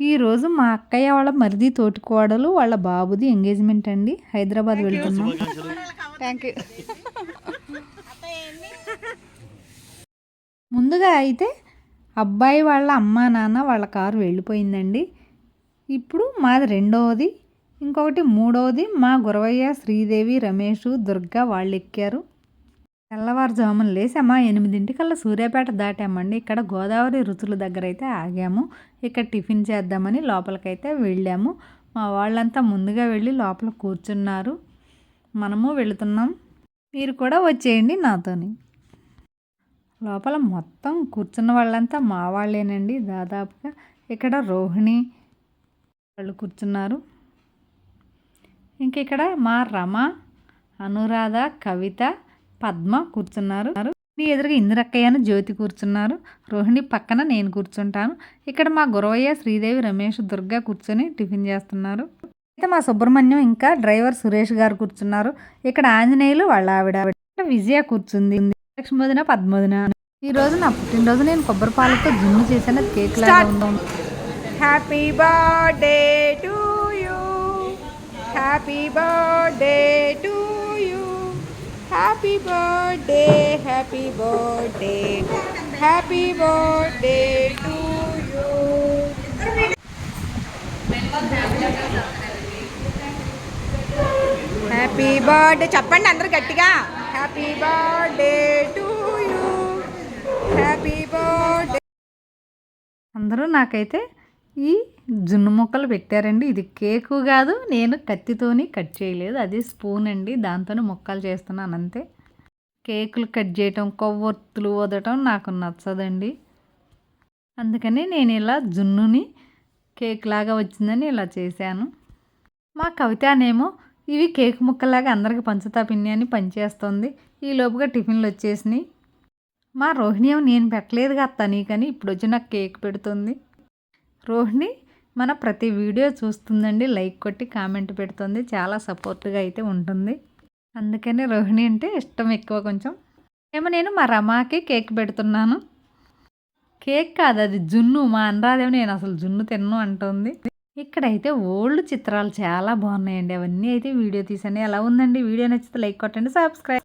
ఈరోజు మా అక్కయ్య వాళ్ళ మరిది తోటికోడలు వాళ్ళ బాబుది ఎంగేజ్మెంట్ అండి. హైదరాబాద్ వెళ్తున్నాం. థ్యాంక్ యూ ముందుగా అయితే అబ్బాయి వాళ్ళ అమ్మా నాన్న వాళ్ళ కారు వెళ్ళిపోయిందండి. ఇప్పుడు మాది రెండవది ఇంకొకటి మూడవది మా గురవయ్య శ్రీదేవి రమేష్ దుర్గా వాళ్ళు ఎక్కారు తెల్లవారుజామున లేసామా? ఎనిమిదింటికల్లా సూర్యాపేట దాటామండి. ఇక్కడ గోదావరి రుచుల దగ్గర అయితే ఆగాము. ఇక్కడ టిఫిన్ చేద్దామని లోపలికైతే వెళ్ళాము. మా వాళ్ళంతా ముందుగా వెళ్ళి లోపల కూర్చున్నారు. మనము వెళుతున్నాం. మీరు కూడా వచ్చేయండి నాతోని. లోపల మొత్తం కూర్చున్న వాళ్ళంతా మా వాళ్ళేనండి దాదాపుగా. ఇక్కడ రోహిణి వాళ్ళు కూర్చున్నారు. ఇంక ఇక్కడ మా రమ అనురాధ కవిత పద్మ కూర్చున్నారు. మీ ఎదురుగా ఇందిరక్కయ్యను జ్యోతి కూర్చున్నారు. రోహిణి పక్కన నేను కూర్చుంటాను. ఇక్కడ మా గురవయ్య శ్రీదేవి రమేష్ దుర్గా కూర్చొని టిఫిన్ చేస్తున్నారు. అయితే మా సుబ్రహ్మణ్యం ఇంకా డ్రైవర్ సురేష్ గారు కూర్చున్నారు. ఇక్కడ ఆంజనేయులు వాళ్ళ ఆవిడ. విజయ కూర్చుంది. లక్ష్మోదిన పద్మోదిన. ఈ రోజు నా పుట్టినరోజు. నేను కొబ్బరి పాలతో చేశాను అది కేక్ లాగా ఉందాం happy birthday to you. Happy birthday happy birthday happy birthday happy birthday to you happy birthday చెప్పండి అందరు గట్టిగా. Happy birthday to you happy birthday అందరూ నాకైతే ఈ జున్ను ముక్కలు పెట్టారండి. ఇది కేకు కాదు నేను కత్తితోని కట్ చేయలేదు. అది స్పూన్ అండి. దాంతోనే ముక్కలు చేస్తున్నాను అంతే. కేకులు కట్ చేయటం కొవ్వొత్తులు వదటం నాకు నచ్చదండి. అందుకని నేను ఇలా జున్నుని కేక్ లాగా వచ్చిందని ఇలా చేశాను. మా కవితనేమో ఇవి కేక్ ముక్కలాగా అందరికి పంచుతా పిన్ని అని పనిచేస్తుంది. ఈ లోపుగా టిఫిన్లు వచ్చేసినాయి. మా రోహిణి నేను పెట్టలేదు అత్త నీకని ఇప్పుడు వచ్చి నాకు కేక్ పెడుతుంది. రోహిణి మన ప్రతి వీడియో చూస్తుందండి. లైక్ కొట్టి కామెంట్ పెడుతుంది. చాలా సపోర్ట్గా అయితే ఉంటుంది. అందుకని రోహిణి అంటే ఇష్టం ఎక్కువ కొంచెం. ఏమో నేను మా రమాకి కేక్ పెడుతున్నాను. కేక్ కాదు అది జున్ను. మా అనరాదేమో నేను అసలు జున్ను తిన్ను అంటుంది. ఇక్కడైతే ఓల్డ్ చిత్రాలు చాలా బాగున్నాయండి. అవన్నీ అయితే వీడియో తీసాను ఎలా ఉందండి? వీడియో నచ్చితే లైక్ కొట్టండి సబ్స్క్రైబ్